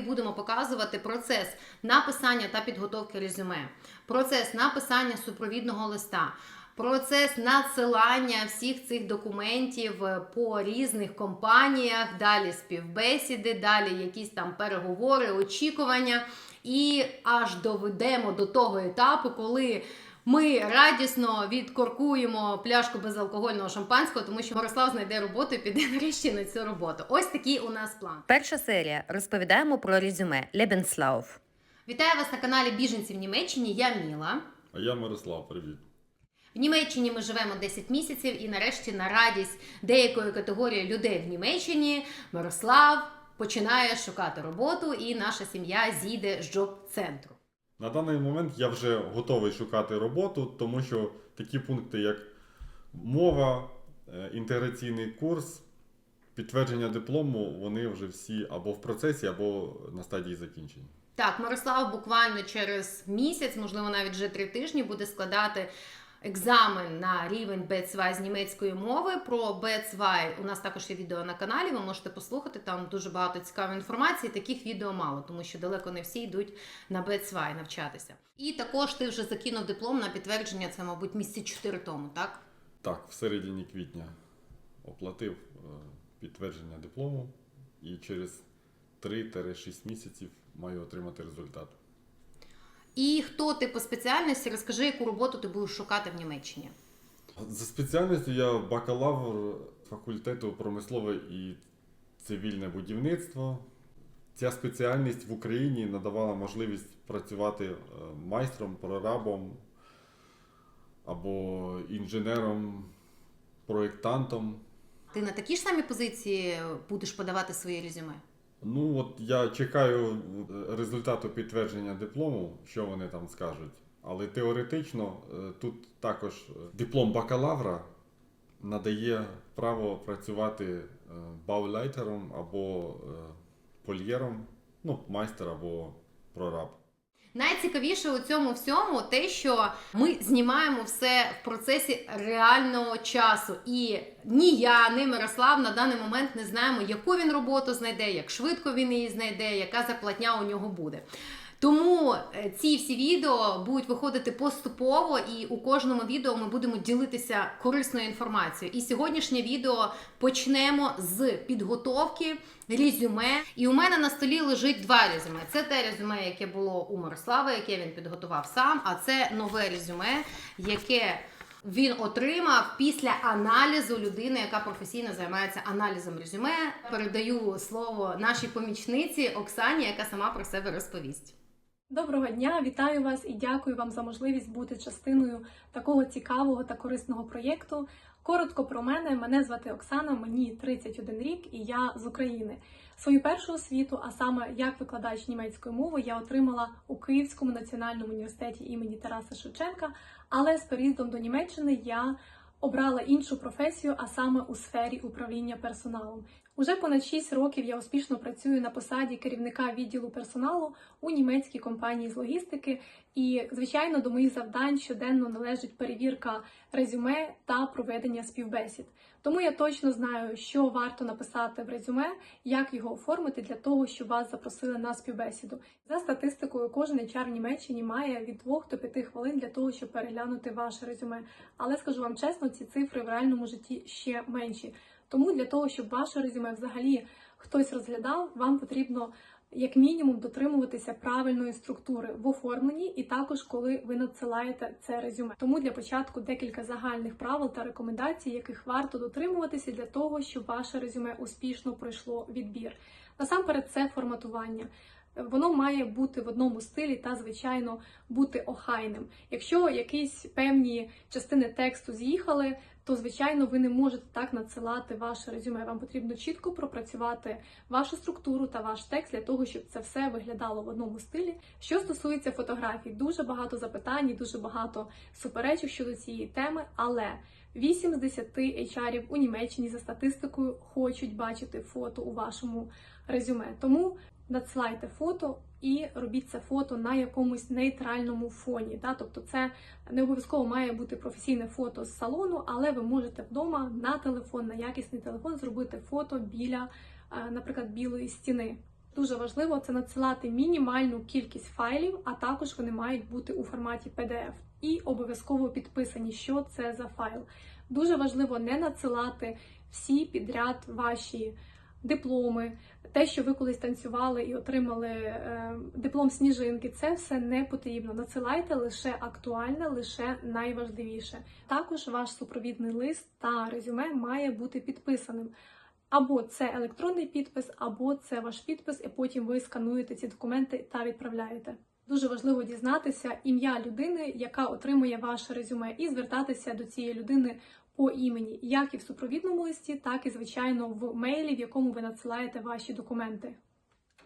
будемо показувати процес написання та підготовки резюме, процес написання супровідного листа. Процес надсилання всіх цих документів е, по різних компаніях, далі співбесіди, далі якісь там переговори, очікування, і аж доведемо до того етапу, коли ми радісно відкоркуємо пляшку безалкогольного шампанського, тому що Мирослав знайде роботу і піде нарешті на цю роботу. Ось такий у нас план. Перша серія розповідаємо про резюме Lebenslauf. Вітаю вас на каналі Біженці в Німеччині. Я Міла. А я Мирослав, привіт. В Німеччині ми живемо 10 місяців, і нарешті, на радість деякої категорії людей в Німеччині, Мирослав починає шукати роботу, і наша сім'я зійде з джоб-центру. На даний момент я вже готовий шукати роботу, тому що такі пункти, як мова, е, інтеграційний курс, підтвердження диплому, вони вже всі або в процесі, або на стадії закінчення. Так, Мирослав буквально через місяць, можливо, навіть вже три тижні, буде складати екзамен на рівень B2 з німецької мови. Про B2 у нас також є відео на каналі. Ви можете послухати. Там дуже багато цікавої інформації. Таких відео мало, тому що далеко не всі йдуть на B2 навчатися. І також ти вже закинув диплом на підтвердження. Це, мабуть, місяці 4 тому, так? Так, в середині квітня оплатив е, підтвердження диплому і через 3-6 місяців маю отримати результат. І хто ти по спеціальності? Розкажи, яку роботу ти будеш шукати в Німеччині. За спеціальністю я бакалавр факультету промислове і цивільне будівництво. Ця спеціальність в Україні надавала можливість працювати е, майстром, прорабом або інженером, проєктантом. Ти на такій ж самій позиції будеш подавати своє резюме? Ну, от я чекаю е, результату підтвердження диплому, що вони там скажуть. Але теоретично е, тут також е, диплом бакалавра надає право працювати баулайтером або польєром, ну, майстер або прораб. Найцікавіше у цьому всьому те, що ми знімаємо все в процесі реального часу. І ні я, ні Мирослав на даний момент не знаємо, яку він роботу знайде, як швидко він її знайде, яка зарплатня у нього буде. Тому е, ці всі відео будуть виходити поступово, і у кожному відео ми будемо ділитися корисною інформацією. І сьогоднішнє відео почнемо з підготовки резюме. І у мене на столі лежить два резюме. Це те резюме, яке було у Мирослава, яке він підготував сам. А це нове резюме, яке він отримав після аналізу людини, яка професійно займається аналізом резюме. Передаю слово нашій помічниці Оксані, яка сама про себе розповість. Доброго дня, вітаю вас і дякую вам за можливість бути частиною такого цікавого та корисного проєкту. Коротко про мене. Мене звати Оксана, мені 31 рік і я з України. Свою першу освіту, а саме як викладач німецької мови, я отримала у Київському національному університеті імені Тараса Шевченка. Але з переїздом до Німеччини я обрала іншу професію, а саме у сфері управління персоналом. Уже понад 6 років я успішно працюю на посаді керівника відділу персоналу у німецькій компанії з логістики. І, звичайно, до моїх завдань щоденно належить перевірка резюме та проведення співбесід. Тому я точно знаю, що варто написати в резюме, як його оформити для того, щоб вас запросили на співбесіду. За статистикою, кожен HR в Німеччині має від 2 до 5 хвилин для того, щоб переглянути ваше резюме. Але скажу вам чесно, ці цифри в реальному житті ще менші. Тому для того, щоб ваше резюме взагалі хтось розглядав, вам потрібно як мінімум дотримуватися правильної структури в оформленні, і також коли ви надсилаєте це резюме. Тому для початку декілька загальних правил та рекомендацій, яких варто дотримуватися для того, щоб ваше резюме успішно пройшло відбір. Насамперед, це форматування. Воно має бути в одному стилі та, звичайно, бути охайним. Якщо якісь певні частини тексту з'їхали, то звичайно ви не можете так надсилати ваше резюме. Вам потрібно чітко пропрацювати вашу структуру та ваш текст для того, щоб це все виглядало в одному стилі. Що стосується фотографій, дуже багато запитань, дуже багато суперечок щодо цієї теми, але 8 з 10 HR у Німеччині за статистикою хочуть бачити фото у вашому резюме. Тому надсилайте фото і робіть це фото на якомусь нейтральному фоні. Да? Тобто, це не обов'язково має бути професійне фото з салону, але ви можете вдома на телефон, на якісний телефон зробити фото біля, е, наприклад, білої стіни. Дуже важливо це надсилати мінімальну кількість файлів, а також вони мають бути у форматі PDF. І обов'язково підписані, що це за файл. Дуже важливо не надсилати всі підряд ваші дипломи, те, що ви колись танцювали і отримали е, диплом сніжинки, це все не потрібно. Надсилайте лише актуальне, лише найважливіше. Також ваш супровідний лист та резюме має бути підписаним. Або це електронний підпис, або це ваш підпис, і потім ви скануєте ці документи та відправляєте. Дуже важливо дізнатися ім'я людини, яка отримує ваше резюме, і звертатися до цієї людини по імені, як і в супровідному листі, так і звичайно в мейлі, в якому ви надсилаєте ваші документи.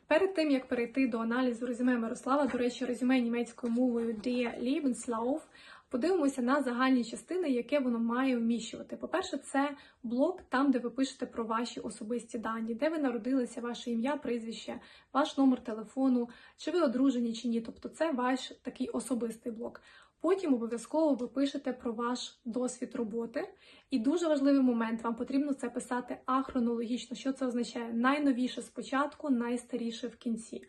Перед тим як перейти до аналізу резюме Мирослава, до речі, резюме німецькою мовою Der Lebenslauf, подивимося на загальні частини, яке воно має вміщувати. По-перше, це блок там, де ви пишете про ваші особисті дані, де ви народилися, ваше ім'я, прізвище, ваш номер телефону, чи ви одружені чи ні. Тобто це ваш такий особистий блок. Потім обов'язково ви пишете про ваш досвід роботи. І дуже важливий момент, вам потрібно це писати ахронологічно. Що це означає? Найновіше спочатку, найстаріше в кінці.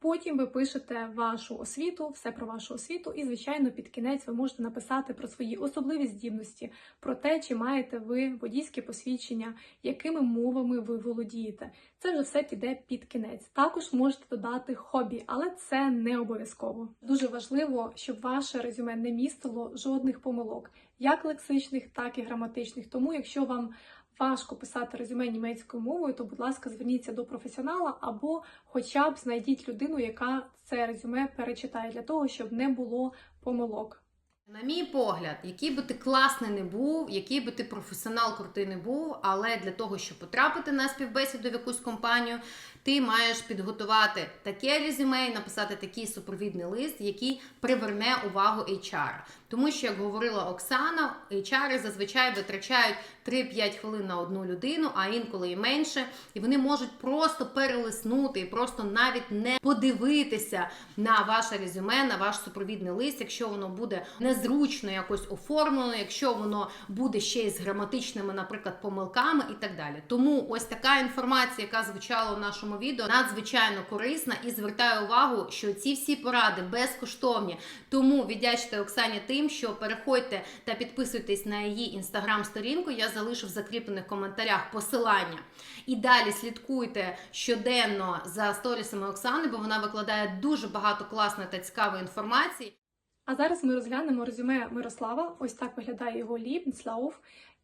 Потім ви пишете вашу освіту, все про вашу освіту, і, звичайно, під кінець ви можете написати про свої особливі здібності, про те, чи маєте ви водійське посвідчення, якими мовами ви володієте. Це вже все піде під кінець. Також можете додати хобі, але це не обов'язково. Дуже важливо, щоб ваше резюме не містило жодних помилок, як лексичних, так і граматичних. Тому, якщо вам важко писати резюме німецькою мовою, то, будь ласка, зверніться до професіонала або хоча б знайдіть людину, яка це резюме перечитає для того, щоб не було помилок. На мій погляд, який би ти класний не був, який би ти професіонал крутий не був, але для того, щоб потрапити на співбесіду в якусь компанію, ти маєш підготувати таке резюме і написати такий супровідний лист, який приверне увагу HR. Тому що, як говорила Оксана, HR зазвичай витрачають 3-5 хвилин на одну людину, а інколи і менше, і вони можуть просто перелиснути і просто навіть не подивитися на ваше резюме, на ваш супровідний лист, якщо воно буде незручно якось оформлено, якщо воно буде ще й з граматичними, наприклад, помилками і так далі. Тому ось така інформація, яка звучала в нашому відео, надзвичайно корисна і звертаю увагу, що ці всі поради безкоштовні. Тому віддячте Оксані тим, що переходьте та підписуйтесь на її інстаграм-сторінку. Я залишу в закріплених коментарях посилання. І далі слідкуйте щоденно за сторісами Оксани, бо вона викладає дуже багато класної та цікавої інформації. А зараз ми розглянемо резюме Мирослава. Ось так виглядає його Lebenslauf,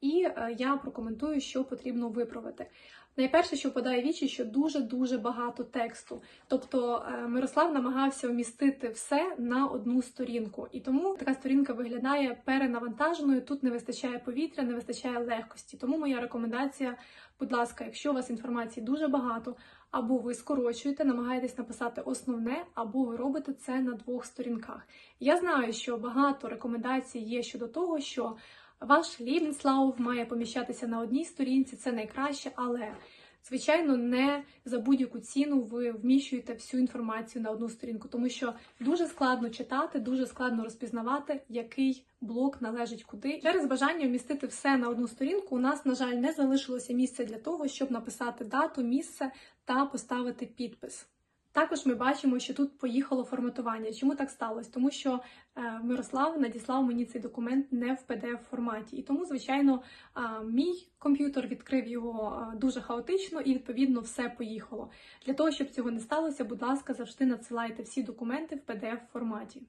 і е, я прокоментую, що потрібно виправити. Найперше, що впадає вічі, що дуже-дуже багато тексту. Тобто е, Мирослав намагався вмістити все на одну сторінку. І тому така сторінка виглядає перенавантаженою. Тут не вистачає повітря, не вистачає легкості. Тому моя рекомендація, будь ласка, якщо у вас інформації дуже багато, або ви скорочуєте, намагаєтесь написати основне, або ви робите це на двох сторінках. Я знаю, що багато рекомендацій є щодо того, що ваш Lebenslauf має поміщатися на одній сторінці, це найкраще, але звичайно не за будь-яку ціну ви вміщуєте всю інформацію на одну сторінку, тому що дуже складно читати, дуже складно розпізнавати, який блок належить куди. Через бажання вмістити все на одну сторінку, у нас, на жаль, не залишилося місця для того, щоб написати дату, місце та поставити підпис. Також ми бачимо, що тут поїхало форматування. Чому так сталося? Тому що е, Мирослав надіслав мені цей документ не в pdf форматі, і тому, звичайно, мій комп'ютер відкрив його дуже хаотично і відповідно все поїхало. Для того щоб цього не сталося, будь ласка, завжди надсилайте всі документи в pdf форматі.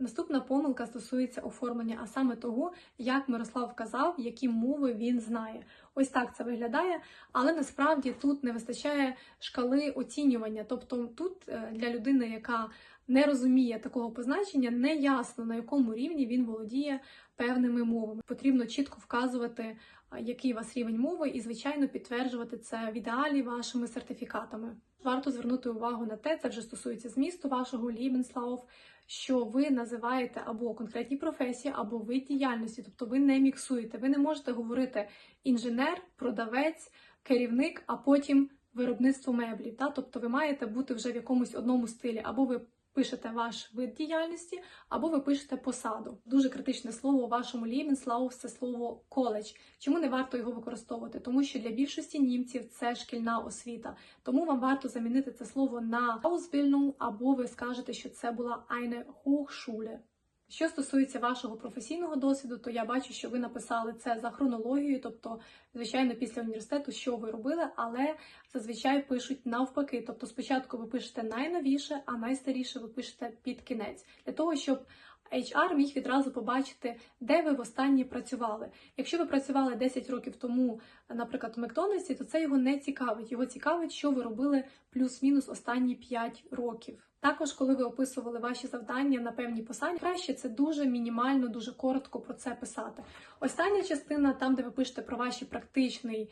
Наступна помилка стосується оформлення, а саме того, як Мирослав казав, які мови він знає. Ось так це виглядає, але насправді тут не вистачає шкали оцінювання. Тобто тут е, для людини, яка не розуміє такого позначення, не ясно на якому рівні він володіє певними мовами. Потрібно чітко вказувати, який у вас рівень мови, і, звичайно, підтверджувати це в ідеалі вашими сертифікатами. Варто звернути увагу на те, це вже стосується змісту вашого Lebenslauf, що ви називаєте або конкретні професії, або вид діяльності, тобто ви не міксуєте. Ви не можете говорити інженер, продавець, керівник, а потім виробництво меблів. Тобто ви маєте бути вже в якомусь одному стилі, або ви пишете ваш вид діяльності, або ви пишете посаду. Дуже критичне слово у вашому Lebenslauf – це слово коледж. Чому не варто його використовувати? Тому що для більшості німців це шкільна освіта. Тому вам варто замінити це слово на Ausbildung, або ви скажете, що це була eine Hochschule. Що стосується вашого професійного досвіду, то я бачу, що ви написали це за хронологією, тобто, звичайно, після університету, що ви робили, але зазвичай пишуть навпаки. Тобто, спочатку ви пишете найновіше, а найстаріше ви пишете під кінець, для того, щоб HR міг відразу побачити, де ви востаннє працювали. Якщо ви працювали 10 років тому, наприклад, у Макдональдсі, то це його не цікавить. Його цікавить, що ви робили плюс-мінус останні 5 років. Також, коли ви описували ваші завдання на певній посаді, краще це дуже мінімально, дуже коротко про це писати. Остання частина, там, де ви пишете про ваші практичний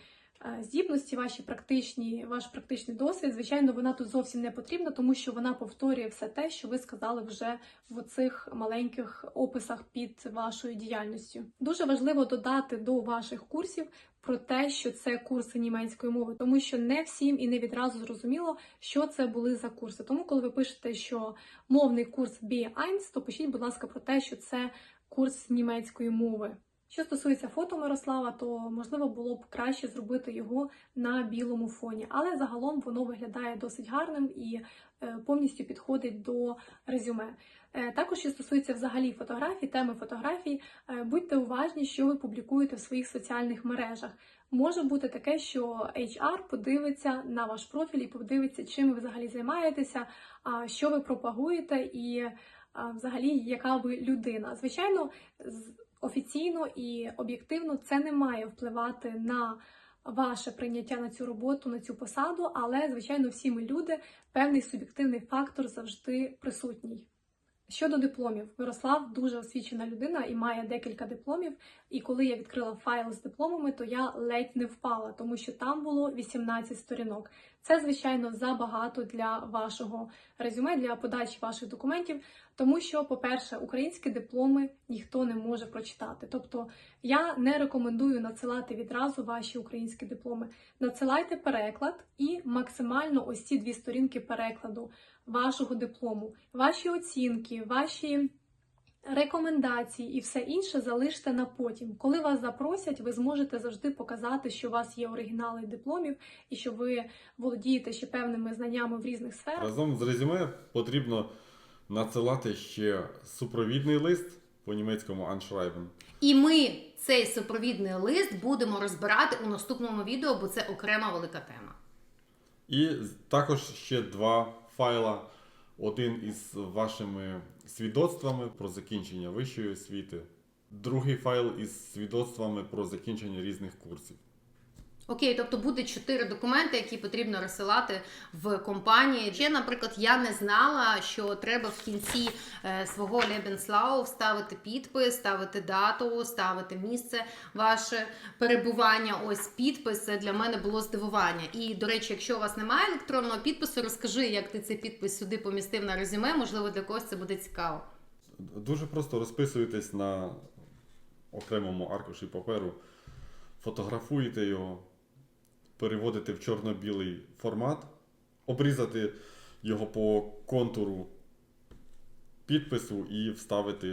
здібності, ваші практичні, ваш практичний досвід, звичайно, вона тут зовсім не потрібна, тому що вона повторює все те, що ви сказали вже в цих маленьких описах під вашою діяльністю. Дуже важливо додати до ваших курсів про те, що це курси німецької мови, тому що не всім і не відразу зрозуміло, що це були за курси. Тому, коли ви пишете, що мовний курс B1, то пишіть, будь ласка, про те, що це курс німецької мови. Що стосується фото Мирослава, то можливо було б краще зробити його на білому фоні, але загалом воно виглядає досить гарним і е, повністю підходить до резюме. Е, Також, що стосується взагалі фотографій, теми фотографій, е, будьте уважні, що ви публікуєте в своїх соціальних мережах. Може бути таке, що HR подивиться на ваш профіль і подивиться, чим ви взагалі займаєтеся, що ви пропагуєте, і взагалі яка ви людина. Звичайно, офіційно і об'єктивно це не має впливати на ваше прийняття на цю роботу, на цю посаду, але звичайно, всі ми люди, певний суб'єктивний фактор завжди присутній. Щодо дипломів, Мирослав дуже освічена людина і має декілька дипломів. І коли я відкрила файл з дипломами, то я ледь не впала, тому що там було 18 сторінок. Це, звичайно, забагато для вашого резюме, для подачі ваших документів, тому що, по-перше, українські дипломи ніхто не може прочитати. Тобто я не рекомендую надсилати відразу ваші українські дипломи. Надсилайте переклад і максимально ось ці дві сторінки перекладу вашого диплому, ваші оцінки, ваші рекомендації і все інше залиште на потім. Коли вас запросять, ви зможете завжди показати, що у вас є оригінали дипломів і що ви володієте ще певними знаннями в різних сферах. Разом з резюме потрібно надсилати ще супровідний лист по німецькому Anschreiben. І ми цей супровідний лист будемо розбирати у наступному відео, бо це окрема велика тема. І також ще два файла. Один із вашими свідоцтвами про закінчення вищої освіти, другий файл із свідоцтвами про закінчення різних курсів. Окей, тобто буде чотири документи, які потрібно розсилати в компанії. Ще, наприклад, я не знала, що треба в кінці е, свого Lebenslauf ставити підпис, ставити дату, ставити місце ваше перебування. Ось підпис це для мене було здивування. І до речі, якщо у вас немає електронного підпису, розкажи, як ти цей підпис сюди помістив на резюме. Можливо, для когось це буде цікаво. Дуже просто розписуєтесь на окремому аркуші паперу, фотографуєте його, переводите в чорно-білий формат, обрізати його по контуру підпису і вставити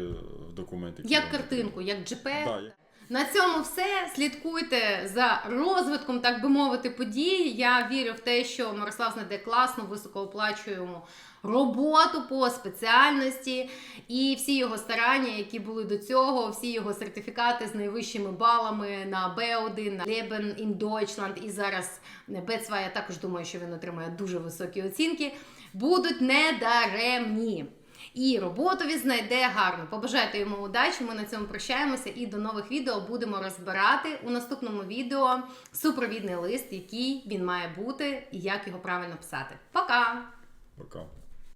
в документи. Як картинку, як JPEG. Да, як- На цьому все. Слідкуйте за розвитком, так би мовити, подій. Я вірю в те, що Мирослав знайде класну, високооплачуємо роботу по спеціальності, і всі його старання, які були до цього, всі його сертифікати з найвищими балами на B1, на Leben in Deutschland і зараз B2, я також думаю, що він отримає дуже високі оцінки, будуть недаремні. І роботу він знайде гарно. Побажайте йому удачі. Ми на цьому прощаємося і до нових відео будемо розбирати у наступному відео супровідний лист, який він має бути і як його правильно писати. Пока! Пока.